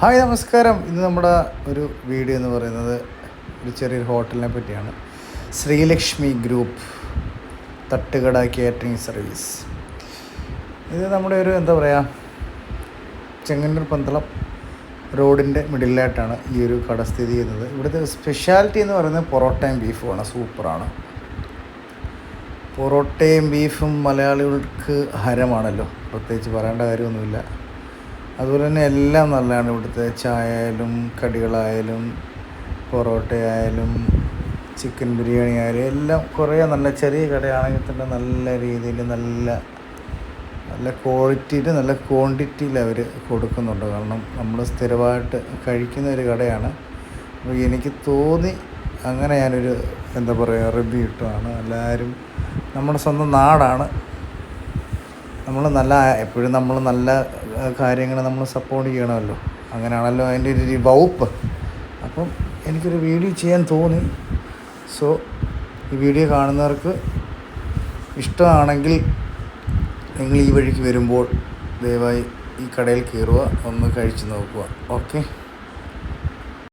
Hi നമസ്കാരം. ഇന്ന് നമ്മുടെ ഒരു വീഡിയോ എന്ന് പറയുന്നത് ഒരു ചെറിയൊരു ഹോട്ടലിനെ പറ്റിയാണ്. ശ്രീലക്ഷ്മി ഗ്രൂപ്പ് തട്ടുകട കാറ്ററിംഗ് സർവീസ് ഇത് നമ്മുടെ ഒരു എന്താ പറയുക ചെങ്ങന്നൂർ പന്തളം റോഡിന്റെ മിഡിലായിട്ടാണ് ഈ ഒരു കട സ്ഥിതി ചെയ്യുന്നത്. ഇവിടുത്തെ സ്പെഷ്യാലിറ്റി എന്ന് പറയുന്നത് പൊറോട്ടയും ബീഫുമാണ് സൂപ്പറാണ് പൊറോട്ടയും ബീഫും മലയാളികൾക്ക് ഹരമാണല്ലോ. പ്രത്യേകിച്ച് പറയേണ്ട കാര്യമൊന്നുമില്ല. അതുപോലെ തന്നെ എല്ലാം നല്ലതാണ് ഇവിടുത്തെ ചായ ആയാലും കടികളായാലും പൊറോട്ടയായാലും ചിക്കൻ ബിരിയാണി ആയാലും എല്ലാം കുറേ നല്ല ചെറിയ കടയാണെങ്കിൽ തന്നെ നല്ല രീതിയിൽ നല്ല നല്ല ക്വാളിറ്റിയിൽ നല്ല ക്വാണ്ടിറ്റിയിൽ അവർ കൊടുക്കുന്നുണ്ട്. കാരണം നമ്മൾ സ്ഥിരമായിട്ട് കഴിക്കുന്ന ഒരു കടയാണ്. അപ്പോൾ എനിക്ക് തോന്നി അങ്ങനെ ഞാനൊരു എന്താ പറയുക റിവ്യൂ ഇട്ടതാണ്. എല്ലാവരും നമ്മുടെ സ്വന്തം നാടാണ്. നമ്മൾ നല്ല എപ്പോഴും നമ്മൾ നല്ല കാര്യങ്ങൾ നമ്മൾ സപ്പോർട്ട് ചെയ്യണമല്ലോ. അങ്ങനെയാണല്ലോ അതിന്റെ ഒരു വകുപ്പ്. അപ്പം എനിക്കൊരു വീഡിയോ ചെയ്യാൻ തോന്നി. സോ ഈ വീഡിയോ കാണുന്നവർക്ക് ഇഷ്ടമാണെങ്കിൽ നിങ്ങൾ ഈ വഴിക്ക് വരുമ്പോൾ ദയവായി ഈ കടയിൽ കയറുക ഒന്ന് കഴിച്ച് നോക്കുക. ഓക്കെ